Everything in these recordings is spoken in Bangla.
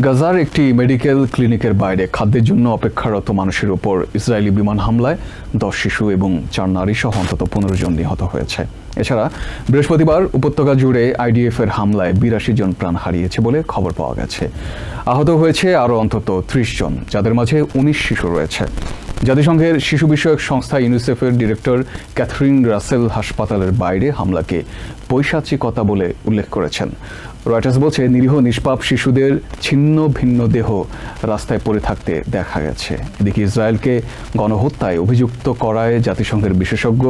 গাজার একটি মেডিকেল ক্লিনিকের বাইরে খাদ্যের জন্য অপেক্ষারত মানুষের উপর ইসরায়েলি বিমান হামলায় দশ শিশু এবং চার নারী সহ অন্তত পনেরো জন নিহত হয়েছে। এছাড়া বৃহস্পতিবার উপত্যকা জুড়ে আইডিএফ এর হামলায় বিরাশি জন প্রাণ হারিয়েছে বলে খবর পাওয়া গেছে। আহত হয়েছে আরও অন্তত ত্রিশ জন, যাদের মাঝে উনিশ শিশু রয়েছে। জাতিসংঘের শিশু বিষয়ক সংস্থা ইউনিসেফের ডিরেক্টর ক্যাথরিন রাসেল হাসপাতালের বাইরে হামলাকে পৈশাচিকতা বলে উল্লেখ করেছেন। রয়টার্স বলছে, নিরীহ নিষ্পাপ শিশুদের ছিন্ন ভিন্ন দেহ রাস্তায় পড়ে থাকতে দেখা গেছে। এদিকে ইসরায়েলকে গণহত্যায় অভিযুক্ত করায় জাতিসংঘের বিশেষজ্ঞ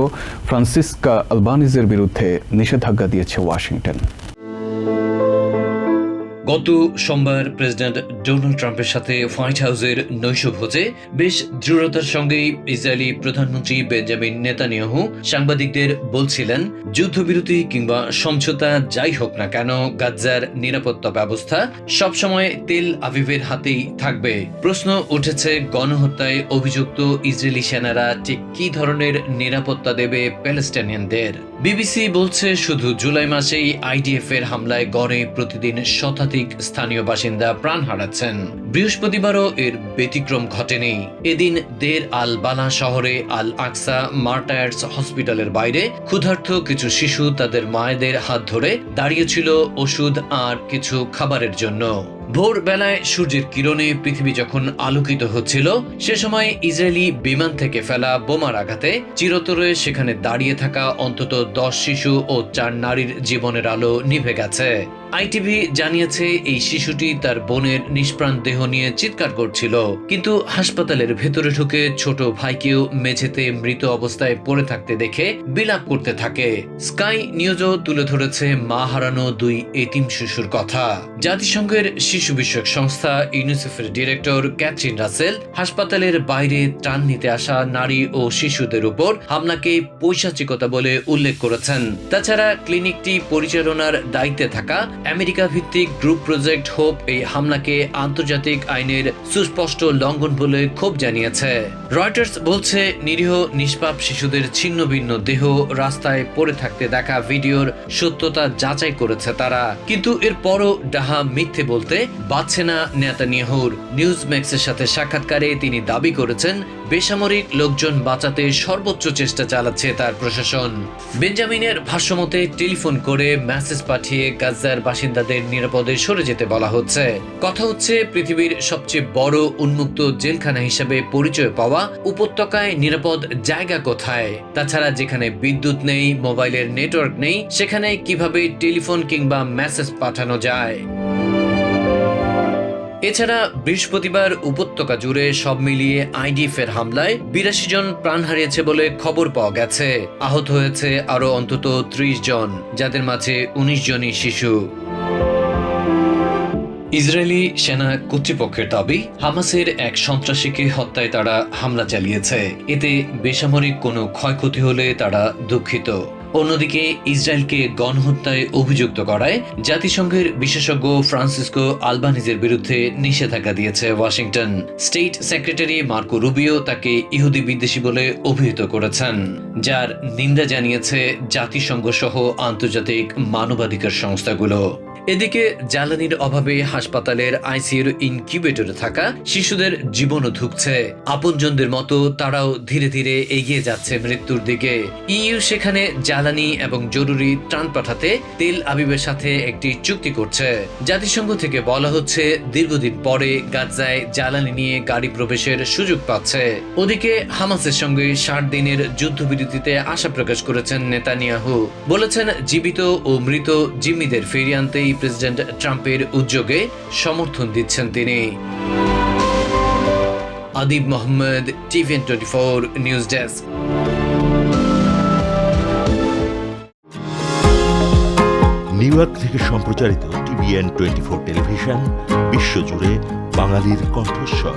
ফ্রান্সিসকা আলবানিজের বিরুদ্ধে নিষেধাজ্ঞা দিয়েছে ওয়াশিংটন। গত সোমবার প্রেসিডেন্ট ডোনাল্ড ট্রাম্পের সাথে হোয়াইট হাউসের নৈশ ভোজে বেশ দৃঢ়তার সঙ্গেই ইসরায়েলি প্রধানমন্ত্রী বেঞ্জামিন নেতানিয়াহু সাংবাদিকদের বলছিলেন, যুদ্ধবিরতি কিংবা সমঝোতা যাই হোক না কেন, গাজ্জার নিরাপত্তা ব্যবস্থা সবসময় তেল আবিবের হাতেই থাকবে। প্রশ্ন উঠেছে, গণহত্যায় অভিযুক্ত ইসরায়েলি সেনারা ঠিক কি ধরনের নিরাপত্তা দেবে প্যালেস্টাইনিয়ানদের বিবিসি বলছে, শুধু জুলাই মাসেই আইডিএফ এর হামলায় গড়ে প্রতিদিন শতাধিক স্থানীয় বাসিন্দা প্রাণ হারাচ্ছেন। বৃহস্পতিবারও এর ব্যতিক্রম ঘটেনি। এদিন দের আল বালা শহরে আল আকসা মার্টায়ার্স হসপিটালের বাইরে ক্ষুধার্ত কিছু শিশু তাদের মায়েদের হাত ধরে দাঁড়িয়েছিল ওষুধ আর কিছু খাবারের জন্য। ভোরবেলায় সূর্যের কিরণে পৃথিবী যখন আলোকিত হচ্ছিল, সে সময় ইসরায়েলি বিমান থেকে ফেলা বোমার আঘাতে চিরতরে সেখানে দাঁড়িয়ে থাকা অন্তত দশ শিশু ও চার নারীর জীবনের আলো নিভে গেছে। আইটিভি জানিয়েছে, এই শিশুটি তার বোনের নিষ্প্রাণ দেহ নিয়ে চিৎকার করছিল। কিন্তু হাসপাতালের ভেতরে ঢুকে ছোট ভাইকেও মেঝেতে মৃত অবস্থায় পড়ে থাকতে দেখে বিলাপ করতে থাকে। স্কাই নিউজও তুলে ধরেছে, মা হারানো দুই এতিম শিশুর কথা। জাতিসংঘের শিশু বিষয়ক সংস্থা ইউনিসেফের ডিরেক্টর ক্যাথরিন রাসেল হাসপাতালের বাইরে ত্রাণ নিতে আসা নারী ও শিশুদের উপর হামলাকে পৈশাচিকতা বলে উল্লেখ করেছেন। তাছাড়া ক্লিনিকটি পরিচালনার দায়িত্বে থাকা আমেরিকা ভিত্তিক গ্রুপ প্রজেক্ট হোপ এই হামলাকে আন্তর্জাতিক আইনের সুস্পষ্ট লঙ্ঘন বলে ক্ষোভ জানিয়েছে। রয়টার্স বলছে, নিরীহ, নিষ্পাপ শিশুদের ছিন্ন ভিন্ন দেহ রাস্তায় পড়ে থাকতে দেখা ভিডিওর সত্যতা যাচাই করেছে তারা। কিন্তু এরপরও ডাহা মিথ্যে বলতে বাচ্ছে না নেতানিয়াহুর। নিউজ ম্যাক্সের সাথে সাক্ষাৎকারে তিনি দাবি করেছেন বেসামরিক লোকজন বাঁচাতে সর্বোচ্চ চেষ্টা চালাচ্ছে তার প্রশাসন। বেঞ্জামিনের ভাষ্যমতে টেলিফোন করে মেসেজ পাঠিয়ে গাজার বাসিন্দাদের নিরাপদে সরে যেতে বলা হচ্ছে। কথা হচ্ছে, পৃথিবীর সবচেয়ে বড় উন্মুক্ত জেলখানা হিসেবে পরিচয় পাওয়া, উপত্যকায় নিরাপদ জায়গা কোথায়? তাছাড়া যেখানে বিদ্যুৎ নেই, মোবাইলের নেটওয়ার্ক নেই, সেখানে কীভাবে টেলিফোন কিংবা মেসেজ পাঠানো যায়? এছাড়া বৃহস্পতিবার উপত্যকা জুড়ে সব মিলিয়ে আইডিএফ এর হামলায় বিরাশি জন প্রাণ হারিয়েছে বলে খবর পাওয়া গেছে। আহত হয়েছে আরও অন্তত ত্রিশ জন, যাদের মাঝে উনিশ জনই শিশু। ইসরায়েলি সেনা কর্তৃপক্ষের দাবি, হামাসের এক সন্ত্রাসীকে হত্যায় তারা হামলা চালিয়েছে। এতে বেসামরিক কোনো ক্ষয়ক্ষতি হলে তারা দুঃখিত। অন্যদিকে ইসরায়েলকে গণহত্যায় অভিযুক্ত করায় জাতিসংঘের বিশেষজ্ঞ ফ্রান্সিসকো আলবানিজের বিরুদ্ধে নিষেধাজ্ঞা দিয়েছে Washington. State secretary Marco Rubio তাকে ইহুদি বিদ্বেষী বলে অভিহিত করেছেন, যার নিন্দা জানিয়েছে জাতিসংঘ সহ আন্তর্জাতিক মানবাধিকার সংস্থাগুলো। এদিকে জ্বালানির অভাবে হাসপাতালের আইসিইউর ইনকিউবেটরে থাকা শিশুদের জীবনও ধুকছে। আপনজনদের মতো তারাও ধীরে ধীরে এগিয়ে যাচ্ছে মৃত্যুর দিকে। ইইউ সেখানে জ্বালানি এবং জরুরি ত্রাণ পাঠাতে তেল আবিবের সাথে একটি চুক্তি করছে। জাতিসংঘ থেকে বলা হচ্ছে, দীর্ঘদিন পরে গাজায় জ্বালানি নিয়ে গাড়ি প্রবেশের সুযোগ পাচ্ছে। ওদিকে হামাসের সঙ্গে ষাট দিনের যুদ্ধবিরতিতে আশা প্রকাশ করেছেন নেতানিয়াহু। বলেছেন, জীবিত ও মৃত জিম্মিদের ফিরিয়ে আনতেই প্রেসিডেন্ট ট্রাম্পের উদ্যোগে সমর্থন দিচ্ছেন তিনি। Adib Mohammad TVN twenty four news desk. New York থেকে সম্প্রচারিত টিভিএন টোয়েন্টি ফোর টেলিভিশন, বিশ্বজুড়ে বাঙালির কণ্ঠস্বর।